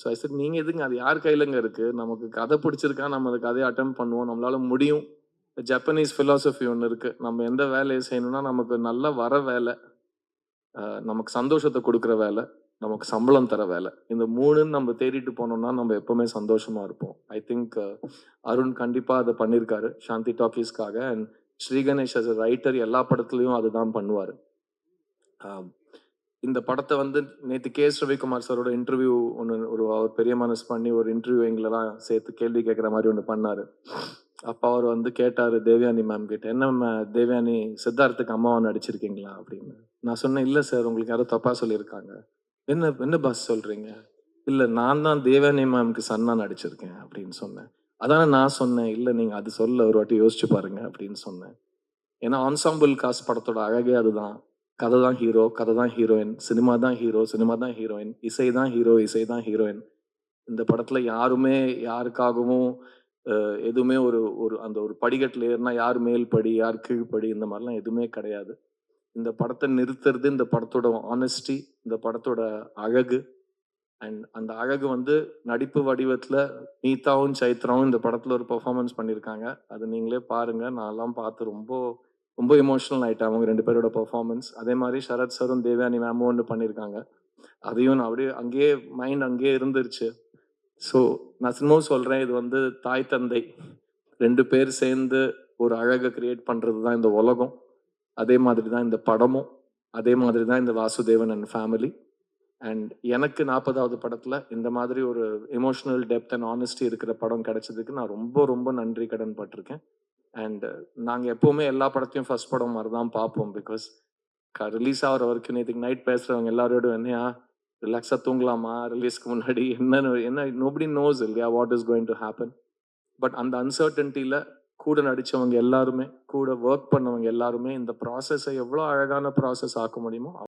So I நீங்கள் எதுங்க? அது யார் கையிலங்க இருக்குது நமக்கு கதை பிடிச்சிருக்கா? நம்ம அந்த கதையை அட்டம் பண்ணுவோம். நம்மளால முடியும். ஜப்பனீஸ் ஃபிலாசபி ஒன்று இருக்குது நம்ம எந்த வேலையை செய்யணும்னா நமக்கு நல்ல வர வேலை நமக்கு சந்தோஷத்தை கொடுக்குற வேலை நமக்கு சம்பளம் தர வேலை. இந்த மூணுன்னு நம்ம தேடிட்டு போனோம்னா நம்ம எப்பவுமே சந்தோஷமா இருப்போம். ஐ திங்க் அருண் கண்டிப்பாக அதை பண்ணியிருக்காரு Shanthi டாக்கீஸ்க்காக and Sri Ganesh as writer எல்லா படத்துலையும் அதுதான் பண்ணுவார். இந்த படத்தை வந்து நேற்று கே. எஸ் ரவிக்குமார் சாரோட இன்டர்வியூ ஒன்று ஒரு அவர் பெரிய மனசு பண்ணி ஒரு இன்டர்வியூ எங்களெல்லாம் சேர்த்து கேள்வி கேட்குற மாதிரி ஒன்று பண்ணார். அப்போ அவர் வந்து கேட்டார் தேவயானி மேம் கிட்ட என்ன ma'am, தேவயானி சித்தார்த்துக்கு அம்மாவை நடிச்சிருக்கீங்களா? அப்படின்னு. நான் சொன்னேன் இல்லை சார் உங்களுக்கு யாரோ தப்பாக சொல்லியிருக்காங்க. என்ன என்ன பஸ் சொல்கிறீங்க இல்லை நான் தான் தேவயானி மேம்க்கு சன்னா நடிச்சிருக்கேன் அப்படின்னு சொன்னேன். அதானே நான் சொன்னேன் இல்லை நீங்கள் அது சொல்ல ஒரு வாட்டி யோசிச்சு பாருங்க அப்படின்னு சொன்னேன். ஏன்னா ஆன்சாம்பிள் காசு படத்தோட அழகே அதுதான். கதை தான் ஹீரோ கதை தான் ஹீரோயின் சினிமா தான் ஹீரோ சினிமா தான் ஹீரோயின் இசை தான் ஹீரோ இசை தான் ஹீரோயின் இந்த படத்தில் யாருமே யாருக்காகவும் எதுவுமே ஒரு ஒரு அந்த ஒரு படிக்கட்டில் ஏறினா யார் மேல் படி யார் கீழ்ப்படி இந்த மாதிரிலாம் எதுவுமே கிடையாது. இந்த படத்தை நிறுத்துறது இந்த படத்தோட ஆனஸ்டி இந்த படத்தோட அழகு. அண்ட் அந்த அழகு வந்து நடிப்பு வடிவத்தில் நீதாவும் சைத்ராவும் இந்த படத்தில் ஒரு பெர்ஃபார்மன்ஸ் பண்ணியிருக்காங்க அது நீங்களே பாருங்கள் நான்லாம் பார்த்து ரொம்ப ரொம்ப எமோஷனல் ஆயிட்டேன் அவங்க ரெண்டு பேரோட பெர்ஃபார்மன்ஸ் அதே மாதிரி சரத் சரும் தேவயானி மேமும் ஒன்று பண்ணியிருக்காங்க அதையும் நான் அப்படியே அங்கேயே மைண்ட் அங்கேயே இருந்துருச்சு. ஸோ நான் சினிமாவும் சொல்கிறேன் இது வந்து தாய் தந்தை ரெண்டு பேர் சேர்ந்து ஒரு அழகை கிரியேட் பண்ணுறது தான் இந்த உலகம். அதே மாதிரி தான் இந்த படமும். அதே மாதிரி தான் இந்த வாசுதேவன் அண்ட் ஃபேமிலி அண்ட் எனக்கு நாற்பதாவது படத்தில் இந்த மாதிரி ஒரு எமோஷனல் டெப்த் அண்ட் ஆனஸ்டி இருக்கிற படம் கிடைச்சதுக்கு நான் ரொம்ப ரொம்ப நன்றி கடன் பட்டிருக்கேன். அண்ட் uh, நாங்கள் எப்போவுமே எல்லா படத்தையும் ஃபர்ஸ்ட் படம் மாதிரி தான் பார்ப்போம் பிகாஸ் ரிலீஸ் ஆகிற வரைக்கும் நேற்றுக்கு நைட் பேசுகிறவங்க எல்லாரோட என்னையா ரிலாக்ஸாக தூங்கலாமா? ரிலீஸ்க்கு முன்னாடி என்னன்னு என்ன நோபடி நோஸ் இல்லையா what is going to happen but அந்த அன்சர்டன்ட்டியில் கூட நடித்தவங்க எல்லாருமே கூட ஒர்க் பண்ணவங்க எல்லாருமே இந்த ப்ராசஸை எவ்வளோ அழகான ப்ராசஸ் ஆக்க முடியுமோ